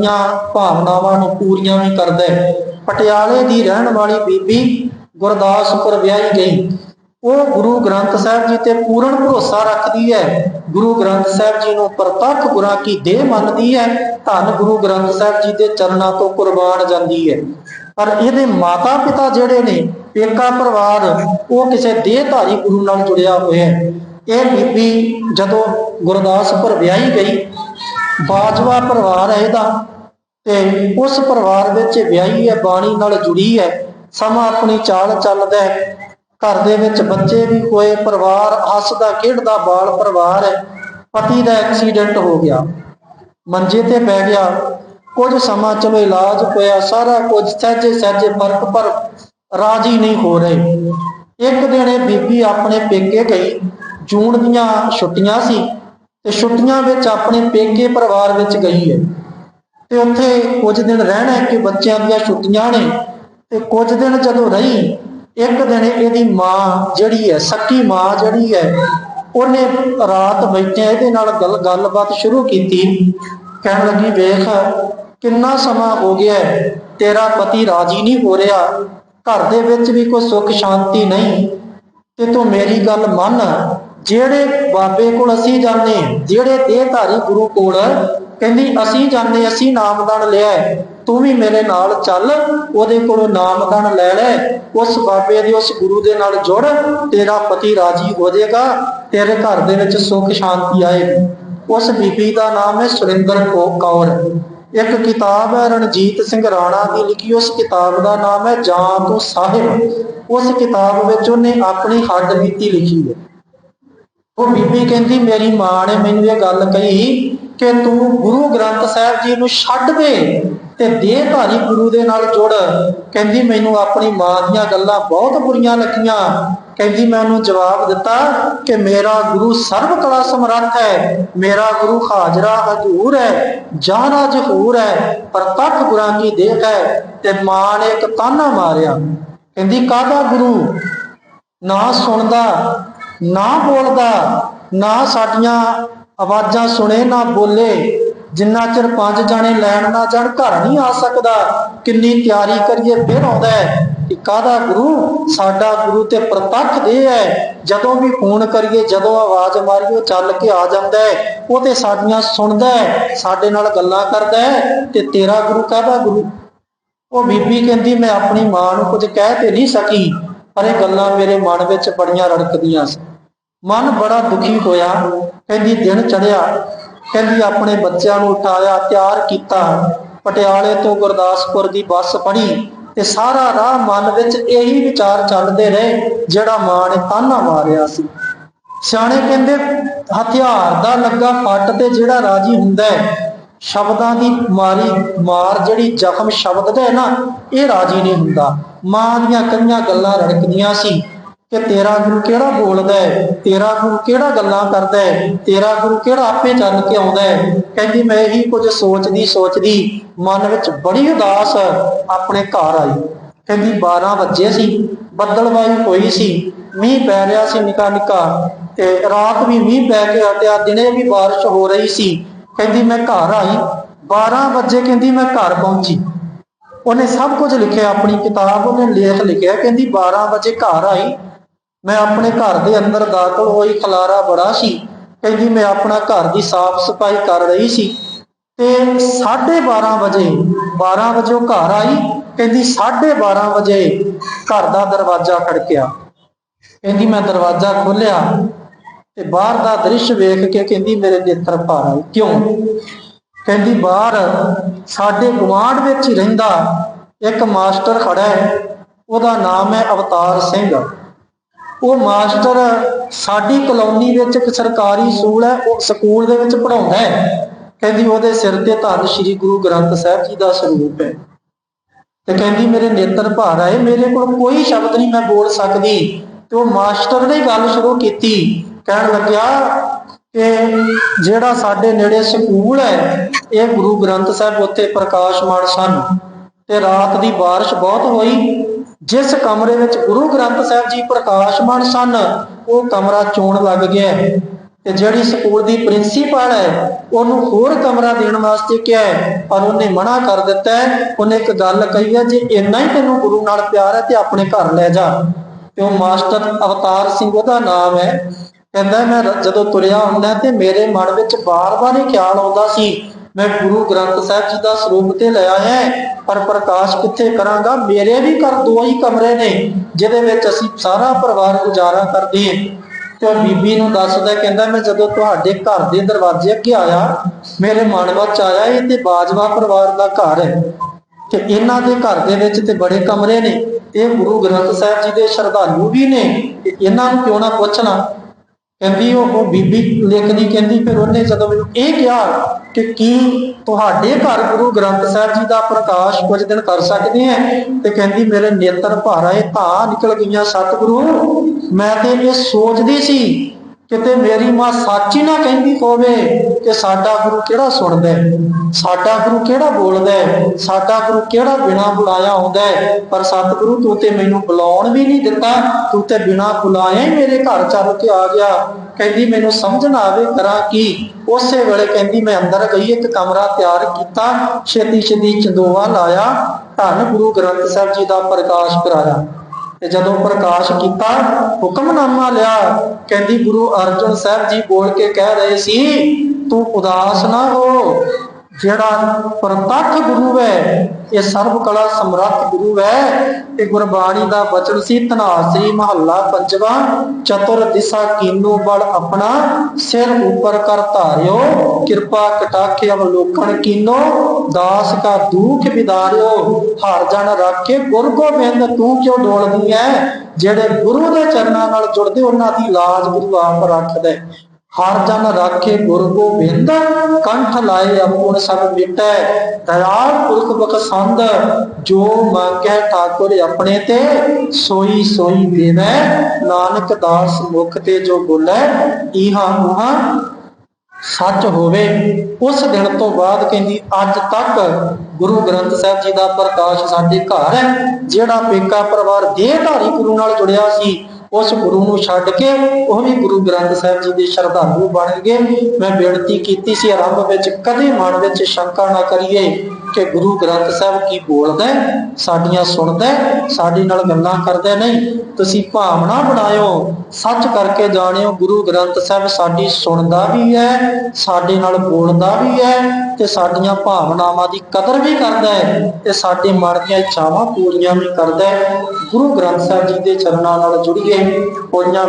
ਦੀਆਂ ਭਾਵਨਾਵਾਂ ਨੂੰ ਪੂਰੀਆਂ ਵੀ ਕਰਦਾ ਹੈ। ਪਟਿਆਲੇ ਦੀ ਰਹਿਣ ਵਾਲੀ ਬੀਬੀ ਗੁਰਦਾਸਪੁਰ ਵਿਆਹੀ ਗਈ। ਉਹ ਗੁਰੂ ਗ੍ਰੰਥ ਸਾਹਿਬ ਜੀ ਤੇ ਪੂਰਨ ਭਰੋਸਾ ਰੱਖਦੀ ਹੈ। ਗੁਰੂ ਗ੍ਰੰਥ ਸਾਹਿਬ ਜੀ ਨੂੰ ਪ੍ਰਤੱਖ ਗੁਰਾਂ ਕੀ ਦੇਹ ਮੰਨਦੀ ਹੈ, ਧੰਨ ਗੁਰੂ ਗ੍ਰੰਥ ਸਾਹਿਬ ਜੀ ਦੇ ਚਰਨਾਂ ਤੋਂ ਕੁਰਬਾਨ ਜਾਂਦੀ ਹੈ। ਪਰ ਇਹਦੇ ਮਾਤਾ ਪਿਤਾ ਜਿਹੜੇ ਨੇ, ਪੇਕਾ ਪਰਿਵਾਰ, ਉਹ ਕਿਸੇ ਦੇਹਧਾਰੀ ਗੁਰੂ ਨਾਲ ਜੁੜਿਆ ਹੋਇਆ ਹੈ। ਇਹ ਬੀਬੀ ਜਦੋਂ ਗੁਰਦਾਸਪੁਰ ਵਿਆਹੀ ਗਈ ਬਾਜਵਾ ਪਰਿਵਾਰ ਹੈ ਇਹਦਾ ਤੇ ਉਸ ਪਰਿਵਾਰ ਵਿੱਚ ਵਿਆਹੀ ਹੈ, ਬਾਣੀ ਨਾਲ ਜੁੜੀ ਹੈ, ਸਮਾਂ ਆਪਣੀ ਚਾਲ ਚੱਲਦਾ ਹੈ। ਘਰ ਦੇ ਵਿੱਚ ਬੱਚੇ ਵੀ ਹੋਏ, ਪਰਿਵਾਰ ਹੱਸਦਾ, ਖੇਡਦਾ, ਬਾਲ ਪਰਿਵਾਰ ਹੈ। ਪਤੀ ਦਾ ਐਕਸੀਡੈਂਟ ਹੋ ਗਿਆ। ਮੰਜੇ ਤੇ ਪੈ ਗਿਆ। ਕੁਝ ਸਮਾਂ ਚਲੋ ਇਲਾਜ ਹੋਇਆ, ਸਾਰਾ ਕੁਝ ਸਹਿਜੇ ਸਹਿਜੇ ਫ਼ਰਕ, ਪਰ ਰਾਜੀ ਨਹੀਂ ਹੋ ਰਹੇ। ਇੱਕ ਦਿਨ ਇਹ ਬੀਬੀ ਆਪਣੇ ਪੇਕੇ ਗਈ। ਜੂਨ ਦੀਆਂ ਛੁੱਟੀਆਂ ਸੀ। ਤੇ ਛੁੱਟੀਆਂ ਵਿੱਚ ਆਪਣੇ ਪੇਕੇ ਪਰਿਵਾਰ ਵਿੱਚ ਗਈ ਹੈ। ਤੇ ਉੱਥੇ ਕੁਝ ਦਿਨ ਰਹਿਣਾ ਕਿ ਬੱਚਿਆਂ ਦੀਆਂ ਛੁੱਟੀਆਂ ਨੇ। ਤੇ ਕੁਝ ਦਿਨ ਜਦੋਂ ਰਹੀ, ਇੱਕ ਦਿਨ ਇਹਦੀ ਮਾਂ ਜਿਹੜੀ ਹੈ, ਸੱਕੀ ਮਾਂ ਜਿਹੜੀ ਹੈ, ਉਹਨੇ ਰਾਤ ਬੈਠਿਆਂ ਇਹਦੇ ਨਾਲ ਗੱਲ, ਗੱਲਬਾਤ ਸ਼ੁਰੂ ਕੀਤੀ। ਕਹਿਣ ਲੱਗੀ, ਵੇਖ, ਕਿੰਨਾ ਸਮਾਂ ਹੋ ਗਿਆ ਤੇਰਾ ਪਤੀ ਰਾਜੀ ਨਹੀਂ ਹੋ ਰਿਹਾ। ਘਰ ਦੇ ਵਿੱਚ ਵੀ ਕੋਈ ਸੁੱਖ ਸ਼ਾਂਤੀ ਨਹੀਂ। ਤੇ ਤੂੰ ਮੇਰੀ ਗੱਲ ਮੰਨ। ਜਿਹੜੇ ਬਾਬੇ ਕੋਲ ਅਸੀਂ ਜਾਂਦੇ ਜਿਹੜੇ ਦੇਹਧਾਰੀ ਗੁਰੂ ਕੋਲ ਕਹਿੰਦੀ, ਅਸੀਂ ਜਾਂਦੇ, ਅਸੀਂ ਨਾਮਦਾਨ ਲਿਆ ਤੂੰ ਵੀ ਮੇਰੇ ਨਾਲ ਚੱਲ, ਉਹਦੇ ਕੋਲੋਂ ਨਾਮਦਾਨ ਲੈ ਲੈ, ਉਸ ਬਾਬੇ ਦੇ, ਉਸ ਗੁਰੂ ਦੇ ਨਾਲ ਜੁੜ, ਤੇਰਾ ਪਤੀ ਰਾਜੀ ਹੋ ਜਾਏਗਾ, ਤੇਰੇ ਘਰ ਦੇ ਵਿੱਚ ਸੁੱਖ ਸ਼ਾਂਤੀ ਆਏਗੀ। ਉਸ ਬੀਬੀ ਦਾ ਨਾਮ ਹੈ ਸੁਰਿੰਦਰ ਕੋ, ਕੌਰ। ਇੱਕ ਕਿਤਾਬ ਹੈ ਰਣਜੀਤ ਸਿੰਘ ਰਾਣਾ ਦੀ ਲਿਖੀ, ਉਸ ਕਿਤਾਬ ਦਾ ਨਾਮ ਹੈ ਜਾਂ ਤੋਂ ਸਾਹਿਬ। ਉਸ ਕਿਤਾਬ ਵਿੱਚ ਉਹਨੇ ਆਪਣੀ ਹੱਡ ਬੀਤੀ ਲਿਖੀ ਹੈ। ਉਹ ਬੀਬੀ ਕਹਿੰਦੀ, ਮੇਰੀ ਮਾਂ ਨੇ ਮੈਨੂੰ ਇਹ ਗੱਲ ਕਹੀ ਕਿ ਤੂੰ ਗੁਰੂ ਗ੍ਰੰਥ ਸਾਹਿਬ ਜੀ ਨੂੰ ਛੱਡ ਦੇ ਤੇ ਦੇਹਧਾਰੀ ਗੁਰੂ ਦੇ ਨਾਲ ਜੁੜ। ਕਹਿੰਦੀ, ਮੈਨੂੰ ਆਪਣੀ ਮਾਂ ਦੀਆਂ ਗੱਲਾਂ ਬਹੁਤ ਬੁਰੀਆਂ ਲੱਗੀਆਂ। ਕਹਿੰਦੀ, ਮੈਂ ਉਹਨੂੰ ਜਵਾਬ ਦਿੱਤਾ ਕਿ ਮੇਰਾ ਗੁਰੂ ਸਰਬ ਕਲਾ ਸਮਰੱਥ ਹੈ, ਮੇਰਾ ਗੁਰੂ ਹਾਜ਼ਰਾ ਹਜ਼ੂਰ ਹੈ, ਜਾਨਾ ਜਹੂਰ ਹੈ ਪ੍ਰਤੱਖ ਗੁਰਾਂ ਕੀ ਦੇਖ ਹੈ ਤੇ ਮਾਂ ਨੇ ਇੱਕ ਤਾਨਾ ਮਾਰਿਆ। ਕਹਿੰਦੀ, ਕਾਹਦਾ ਗੁਰੂ? ਨਾ ਸੁਣਦਾ ਨਾ ਬੋਲਦਾ, ਨਾ ਸਾਡੀਆਂ ਆਵਾਜ਼ਾਂ ਸੁਣੇ, ਨਾ ਬੋਲੇ। ਜਿੰਨਾ ਚਿਰ ਪੰਜ ਜਾਣੇ ਲੈਣ ਨਾ ਜਾਣ, ਘਰ ਨਹੀਂ ਆ ਸਕਦਾ। ਕਿੰਨੀ ਤਿਆਰੀ ਕਰੀਏ, ਫਿਰ ਆਉਂਦਾ ਹੈ ਕਿ ਕਾਹਦਾ ਗੁਰੂ? ਸਾਡਾ ਗੁਰੂ ਤੇ ਪ੍ਰਤੱਖ ਦੇ ਹੈ। ਜਦੋਂ ਵੀ ਫੋਨ ਕਰੀਏ, ਜਦੋਂ ਆਵਾਜ਼ ਮਾਰੀਏ ਚੱਲ ਕੇ ਆ ਜਾਂਦਾ ਹੈ। ਉਹ ਤੇ ਸਾਡੀਆਂ ਸੁਣਦਾ ਹੈ, ਸਾਡੇ ਨਾਲ ਗੱਲਾਂ ਕਰਦਾ ਹੈ ਤੇ ਤੇਰਾ ਗੁਰੂ ਕਾਹਦਾ ਗੁਰੂ? ਉਹ ਬੀਬੀ ਕਹਿੰਦੀ, ਮੈਂ ਆਪਣੀ ਮਾਂ ਨੂੰ ਕੁਝ ਕਹਿ ਤੇ ਨਹੀਂ ਸਕੀ। ਪਰ ਇਹ ਗੱਲਾਂ ਮੇਰੇ ਮਨ ਵਿੱਚ ਬੜੀਆਂ ਰੜਕਦੀਆਂ ਸੀ। ਮਨ ਬੜਾ ਦੁਖੀ ਹੋਇਆ। ਕਹਿੰਦੀ, ਦਿਨ ਚੜਿਆ ਕਹਿੰਦੀ, ਆਪਣੇ ਬੱਚਿਆਂ ਨੂੰ ਉਠਾਇਆ, ਤਿਆਰ ਕੀਤਾ। ਪਟਿਆਲੇ ਤੋਂ ਗੁਰਦਾਸਪੁਰ ਦੀ ਬੱਸ ਫੜੀ ਤੇ ਸਾਰਾ ਰਾਹ ਮਨ ਵਿੱਚ ਇਹੀ ਵਿਚਾਰ ਚੱਲਦੇ ਰਹੇ, ਜਿਹੜਾ ਮਾਂ ਨੇ ਤਾਨਾ ਮਾਰਿਆ ਸੀ। ਸਿਆਣੇ ਕਹਿੰਦੇ, ਹਥਿਆਰ ਦਾ ਲੱਗਾ ਫੱਟ ਤੇ ਜਿਹੜਾ ਰਾਜੀ ਹੁੰਦਾ ਹੈ, ਸ਼ਬਦਾਂ ਦੀ ਮਾਰੀ ਮਾਰ ਜਿਹੜੀ ਜ਼ਖਮ ਸ਼ਬਦ ਦਾ ਹੈ ਨਾ, ਇਹ ਰਾਜੀ ਨਹੀਂ ਹੁੰਦਾ। ਮਾਂ ਦੀਆਂ ਕਈਆਂ ਗੱਲਾਂ ਰੜਕਦੀਆਂ ਸੀ ਕਿ ਤੇਰਾ ਗੁਰੂ ਕਿਹੜਾ ਬੋਲਦਾ ਹੈ? ਤੇਰਾ ਗੁਰੂ ਕਿਹੜਾ ਗੱਲਾਂ ਕਰਦਾ ਹੈ? ਤੇਰਾ ਗੁਰੂ ਕਿਹੜਾ ਆਪੇ ਚੱਲ ਕੇ ਆਉਂਦਾ ਹੈ? ਕਹਿੰਦੀ, ਮੈਂ ਇਹੀ ਕੁਝ ਸੋਚਦੀ ਸੋਚਦੀ ਮਨ ਵਿੱਚ ਬੜੀ ਉਦਾਸ ਆਪਣੇ ਘਰ ਆਈ। ਕਹਿੰਦੀ 12 ਵਜੇ ਸੀ ਬੱਦਲਵਾਈ ਹੋਈ ਸੀ, ਮੀਂਹ ਪੈ ਰਿਹਾ ਸੀ ਨਿਕਾ ਨਿਕਾ ਤੇ ਰਾਤ ਵੀ ਮੀਂਹ ਪੈ ਕੇ ਹਟਿਆ ਦਿਨੇ ਵੀ ਬਾਰਿਸ਼ ਹੋ ਰਹੀ ਸੀ। ਕਹਿੰਦੀ, ਮੈਂ ਘਰ ਆਈ। 12 ਵਜੇ ਕਹਿੰਦੀ, ਮੈਂ ਘਰ ਪਹੁੰਚੀ। ਉਹਨੇ ਸਭ ਕੁਝ ਲਿਖਿਆ, ਆਪਣੀ ਕਿਤਾਬ ਉਹਨੇ ਲੇਖ ਲਿਖਿਆ, ਕਹਿੰਦੀ 12 ਵਜੇ ਘਰ ਆਈ। ਮੈਂ ਆਪਣੇ ਘਰ ਦੇ ਅੰਦਰ ਦਾਖਲ ਹੋਈ, ਖਲਾਰਾ ਬੜਾ ਸੀ। ਕਹਿੰਦੀ ਮੈਂ ਆਪਣਾ ਘਰ ਦੀ ਸਾਫ਼ ਸਫ਼ਾਈ ਕਰ ਰਹੀ ਸੀ। ਤੇ 12:30 ਵਜੇ 12 ਵਜੇ ਉਹ ਘਰ ਆਈ। ਕਹਿੰਦੀ 12:30 ਵਜੇ ਘਰ ਦਾ ਦਰਵਾਜ਼ਾ ਖੜਕਿਆ। ਕਹਿੰਦੀ ਮੈਂ ਦਰਵਾਜ਼ਾ ਖੋਲ੍ਹਿਆ ਤੇ ਬਾਹਰ ਦਾ ਦ੍ਰਿਸ਼ ਵੇਖ ਕੇ ਕਹਿੰਦੀ ਮੇਰੇ ਨੇਤਰ ਭਰ ਆਏ। ਕਿਉਂ? ਕਹਿੰਦੀ, ਬਾਹਰ ਸਾਡੇ ਗੁਆਂਢ ਵਿੱਚ ਹੀ ਰਹਿੰਦਾ ਇੱਕ ਮਾਸਟਰ ਖੜਾ ਹੈ, ਉਹਦਾ ਨਾਮ ਹੈ ਅਵਤਾਰ ਸਿੰਘ। ਉਹ ਮਾਸਟਰ ਸਾਡੀ ਕਲੋਨੀ ਵਿੱਚ ਇੱਕ ਸਰਕਾਰੀ ਸਕੂਲ ਹੈ, ਉਹ ਸਕੂਲ ਦੇ ਵਿੱਚ ਪੜਾਉਂਦਾ ਹੈ। ਕਹਿੰਦੀ, ਉਹਦੇ ਸਿਰ ਤੇ ਧੰਨ ਸ਼੍ਰੀ ਗੁਰੂ ਗ੍ਰੰਥ ਸਾਹਿਬ ਜੀ ਦਾ ਸਰੂਪ ਹੈ। ਤੇ ਕਹਿੰਦੀ, ਮੇਰੇ ਨੇਤਰ ਭਾਰ ਆਏ ਮੇਰੇ ਕੋਲ ਕੋਈ ਸ਼ਬਦ ਨਹੀਂ, ਮੈਂ ਬੋਲ ਸਕਦੀ। ਤੇ ਉਹ ਮਾਸਟਰ ਨੇ ਗੱਲ ਸ਼ੁਰੂ ਕੀਤੀ। ਕਹਿਣ ਲੱਗਿਆ ਕਿ ਜਿਹੜਾ ਸਾਡੇ ਨੇੜੇ ਸਕੂਲ ਹੈ ਇਹ ਗੁਰੂ ਗ੍ਰੰਥ ਸਾਹਿਬ ਉੱਤੇ ਪ੍ਰਕਾਸ਼ਮਾਨ ਸਨ ਤੇ ਰਾਤ ਦੀ ਬਾਰਿਸ਼ ਬਹੁਤ ਹੋਈ, ਜਿਸ ਕਮਰੇ ਵਿੱਚ ਗੁਰੂ ਗ੍ਰੰਥ ਸਾਹਿਬ ਜੀ ਪ੍ਰਕਾਸ਼ਮਾਨ ਸਨ, ਉਹ ਕਮਰਾ ਚੋਣ ਲੱਗ ਗਿਆ ਤੇ ਜਿਹੜੀ ਸਕੂਲ ਦੀ ਪ੍ਰਿੰਸੀਪਲ ਹੈ, ਉਹਨੂੰ ਹੋਰ ਕਮਰਾ ਦੇਣ ਵਾਸਤੇ ਕਿਹਾ ਪਰ ਉਹਨੇ ਮਨਾ ਕਰ ਦਿੱਤਾ ਉਹਨੇ ਇੱਕ ਗੱਲ ਕਹੀ ਹੈ, ਜੇ ਇੰਨਾ ਹੀ ਤੈਨੂੰ ਗੁਰੂ ਨਾਲ ਪਿਆਰ ਹੈ ਤੇ ਆਪਣੇ ਘਰ ਲੈ ਜਾ। ਤੇ ਉਹ ਮਾਸਟਰ ਅਵਤਾਰ ਸਿੰਘ ਉਹਦਾ ਨਾਮ ਹੈ। ਕਹਿੰਦਾ, ਮੈਂ ਜਦੋਂ ਤੁਰਿਆ ਹੁੰਦਾ ਤੇ ਮੇਰੇ ਮਨ ਵਿੱਚ ਬਾਰ-ਬਾਰ ਇਹ ਖਿਆਲ ਆਉਂਦਾ ਸੀ ਮੈਂ ਗੁਰੂ ਗ੍ਰੰਥ ਸਾਹਿਬ ਜੀ ਦਾ ਸਰੂਪ ਤੇ ਲਿਆ ਹੈ, ਪਰ ਪ੍ਰਕਾਸ਼ ਕਿੱਥੇ ਕਰਾਂਗਾ? ਮੇਰੇ ਵੀ ਘਰ ਦੋ ਹੀ ਕਮਰੇ ਨੇ, ਜਿਹਦੇ ਵਿੱਚ ਅਸੀਂ ਸਾਰਾ ਪਰਿਵਾਰ ਗੁਜ਼ਾਰਾ ਕਰਦੇ ਹਾਂ। ਤੇ ਉਹ ਬੀਬੀ ਨੂੰ ਦੱਸਦਾ, ਕਹਿੰਦਾ, ਮੈਂ ਜਦੋਂ ਤੁਹਾਡੇ ਘਰ ਦੇ ਦਰਵਾਜ਼ੇ ਅੱਗੇ ਆਇਆ, ਮੇਰੇ ਮਨ ਵਿੱਚ ਆਇਆ, ਇਹ ਤੇ ਬਾਜਵਾ ਪਰਿਵਾਰ ਦਾ ਘਰ ਹੈ। ਤੇ ਇਹਨਾਂ ਦੇ ਘਰ ਦੇ ਵਿੱਚ ਤੇ ਬੜੇ ਕਮਰੇ ਨੇ। ਇਹ ਗੁਰੂ ਗ੍ਰੰਥ ਸਾਹਿਬ ਜੀ ਦੇ ਸ਼ਰਧਾਲੂ ਵੀ ਨੇ, ਤੇ ਇਹਨਾਂ ਨੂੰ ਕਿਉਂ ਨਾ ਪੁੱਛਣਾ? ਕਹਿੰਦੀ ਉਹ ਬੀਬੀ ਲਿਖਦੀ ਕਹਿੰਦੀ, ਫਿਰ ਉਹਨੇ ਜਦੋਂ ਮੈਨੂੰ ਇਹ ਕਿਹਾ ਕਿ ਕੀ ਤੁਹਾਡੇ ਘਰ ਗੁਰੂ ਗ੍ਰੰਥ ਸਾਹਿਬ ਜੀ ਦਾ ਪ੍ਰਕਾਸ਼ ਕੁਝ ਦਿਨ ਕਰ ਸਕਦੇ ਆ? ਤੇ ਕਹਿੰਦੀ, ਮੇਰੇ ਨੇਤਰ ਭਰ ਆਏ ਧਾ ਨਿਕਲ ਗਈਆਂ ਸਤਿਗੁਰੂ। ਮੈਂ ਤੇ ਇਹ ਸੋਚਦੀ ਸੀ ਕਿਤੇ ਮੇਰੀ ਮਾਂ ਸੱਚ ਹੀ ਨਾ ਕਹਿੰਦੀ ਹੋਵੇ ਕਿ ਸਾਡਾ ਗੁਰੂ ਕਿਹੜਾ ਸੁਣਦਾ ਹੈ? ਸਾਡਾ ਗੁਰੂ ਕਿਹੜਾ ਬੋਲਦਾ ਹੈ? ਸਾਡਾ ਗੁਰੂ ਕਿਹੜਾ ਬਿਨਾ ਬੁਲਾਇਆ ਆਉਂਦਾ ਹੈ? ਪਰ ਸਤਿਗੁਰੂ, ਤੂੰ ਤੇ ਮੈਨੂੰ ਬੁਲਾਉਣ ਵੀ ਨਹੀਂ ਦਿੱਤਾ। ਤੂੰ ਤੇ ਬਿਨਾ ਬੁਲਾਇਆ ਹੀ ਮੇਰੇ ਘਰ ਚੱਲ ਕੇ ਆ ਗਿਆ। ਕਹਿੰਦੀ, ਮੈਨੂੰ ਸਮਝ ਨਾ ਆਵੇ ਕਰਾਂ ਕੀ? ਉਸੇ ਵੇਲੇ ਕਹਿੰਦੀ, ਮੈਂ ਅੰਦਰ ਗਈ, ਇੱਕ ਕਮਰਾ ਤਿਆਰ ਕੀਤਾ। ਛੇਤੀ ਛੇਤੀ ਚੰਦੋਵਾ ਲਾਇਆ। ਧੰਨ ਗੁਰੂ ਗ੍ਰੰਥ ਸਾਹਿਬ ਜੀ ਦਾ ਪ੍ਰਕਾਸ਼ ਕਰਾਇਆ। ਤੇ ਜਦੋਂ ਪ੍ਰਕਾਸ਼ ਕੀਤਾ, ਹੁਕਮਨਾਮਾ ਲਿਆ, ਕਹਿੰਦੀ ਗੁਰੂ ਅਰਜਨ ਸਾਹਿਬ ਜੀ ਬੋਲ ਕੇ ਕਹਿ ਰਹੇ ਸੀ, ਤੂੰ ਉਦਾਸ ਨਾ ਹੋ। ਜਿਹੜਾ ਪ੍ਰਤੱਖ ਗੁਰੂ ਹੈ, ਇਹ ਸਰਬ ਕਲਾ ਸਮਰੱਥ ਗੁਰੂ ਹੈ। ਇਹ ਗੁਰਬਾਣੀ ਦਾ ਬਚਨ ਸੀ ਧਨਾਸਰੀ ਮਹੱਲਾ ਪੰਜਵਾ, ਚਤੁਰ ਦਿਸ਼ਾ ਕੀਨੋ ਬਲ ਆਪਣਾ, ਸਿਰ ਉੱਪਰ ਕਰ ਧਾਰਿਓ, ਕਿਰਪਾ ਕਟਾਖੇ ਅਵਲੋਕਨ ਕੀਨੋ ਦਾਸ ਕਾ ਦੁਖ ਵਿਦਾਰਿਓ ਹਰ ਜਨ ਰਾਖੇ ਗੁਰ ਗੋਬਿੰਦ, ਤੂੰ ਕਿਉਂ ਡੋਲਦੀ ਐ? ਜਿਹੜੇ ਗੁਰੂ ਦੇ ਚਰਨਾਂ ਨਾਲ ਜੁੜਦੇ, ਉਹਨਾਂ ਦੀ ਲਾਜ ਗੁਰੂ ਆਪ ਰੱਖਦਾ। ਹੈ। ਹਰ ਜਨ ਰਾਖੇ ਗੁਰ ਗੋਬਿੰਦ, ਕੰਠ ਲਾਏ ਆਪੁਣ ਸਭ ਮਿਟੈ। ਦਇਆਲ ਪੁਰਖ ਬਖਸੰਦ, ਜੋ ਮੰਗੈ ਠਾਕੁਰ ਆਪਣੇ ਤੇ, ਸੋਈ ਸੋਈ ਦੇਵੈ। ਨਾਨਕ ਦਾਸ ਮੁਖ ਤੇ ਜੋ ਬੋਲੇ ਇਹਾ ਉਹਾ ਸੱਚ ਹੋਵੇ, ਉਸ ਦਿਨ ਤੋਂ ਬਾਅਦ ਕਹਿੰਦੀ, ਅੱਜ ਤੱਕ ਗੁਰੂ ਗ੍ਰੰਥ ਸਾਹਿਬ ਜੀ ਦਾ ਪ੍ਰਕਾਸ਼ ਸਾਡੇ ਘਰ ਹੈ, ਜਿਹੜਾ ਪੇਕਾ ਪਰਿਵਾਰ ਦੇਹਧਾਰੀ ਗੁਰੂ ਨਾਲ ਜੁੜਿਆ ਸੀ, ਉਸ ਗੁਰੂ ਨੂੰ ਛੱਡ ਕੇ ਉਹ ਵੀ ਗੁਰੂ ਗ੍ਰੰਥ ਸਾਹਿਬ ਜੀ ਦੇ ਸ਼ਰਧਾਲੂ ਬਣ ਗਏ। ਮੈਂ ਬੇਨਤੀ ਕੀਤੀ ਸੀ, ਆਰੰਭ ਵਿੱਚ ਕਦੇ ਮਨ ਵਿੱਚ ਸ਼ੰਕਾ ਨਾ ਕਰੀਏ। ਕਿ ਗੁਰੂ ਗ੍ਰੰਥ ਸਾਹਿਬ ਕੀ ਬੋਲਦਾ ਸਾਡੀਆਂ ਸੁਣਦਾ ਸਾਡੇ ਨਾਲ ਗੱਲਾਂ ਕਰਦਾ ਨਹੀਂ, ਤੁਸੀਂ ਭਾਵਨਾ ਬਣਾਇਓ, ਸੱਚ ਕਰਕੇ ਜਾਣਿਓ, ਗੁਰੂ ਗ੍ਰੰਥ ਸਾਹਿਬ ਸਾਡੀ ਸੁਣਦਾ ਵੀ ਹੈ, ਸਾਡੇ ਨਾਲ ਬੋਲਦਾ ਵੀ ਹੈ, ਤੇ ਸਾਡੀਆਂ ਭਾਵਨਾਵਾਂ ਦੀ ਕਦਰ ਵੀ ਕਰਦਾ ਹੈ, ਤੇ ਸਾਡੇ ਮਨ ਦੀਆਂ ਇੱਛਾਵਾਂ ਪੂਰੀਆਂ ਵੀ ਕਰਦਾ ਹੈ। ਗੁਰੂ ਗ੍ਰੰਥ ਸਾਹਿਬ ਜੀ ਦੇ ਚਰਨਾਂ ਨਾਲ ਜੁੜੀਏ, ਹੋਈਆਂ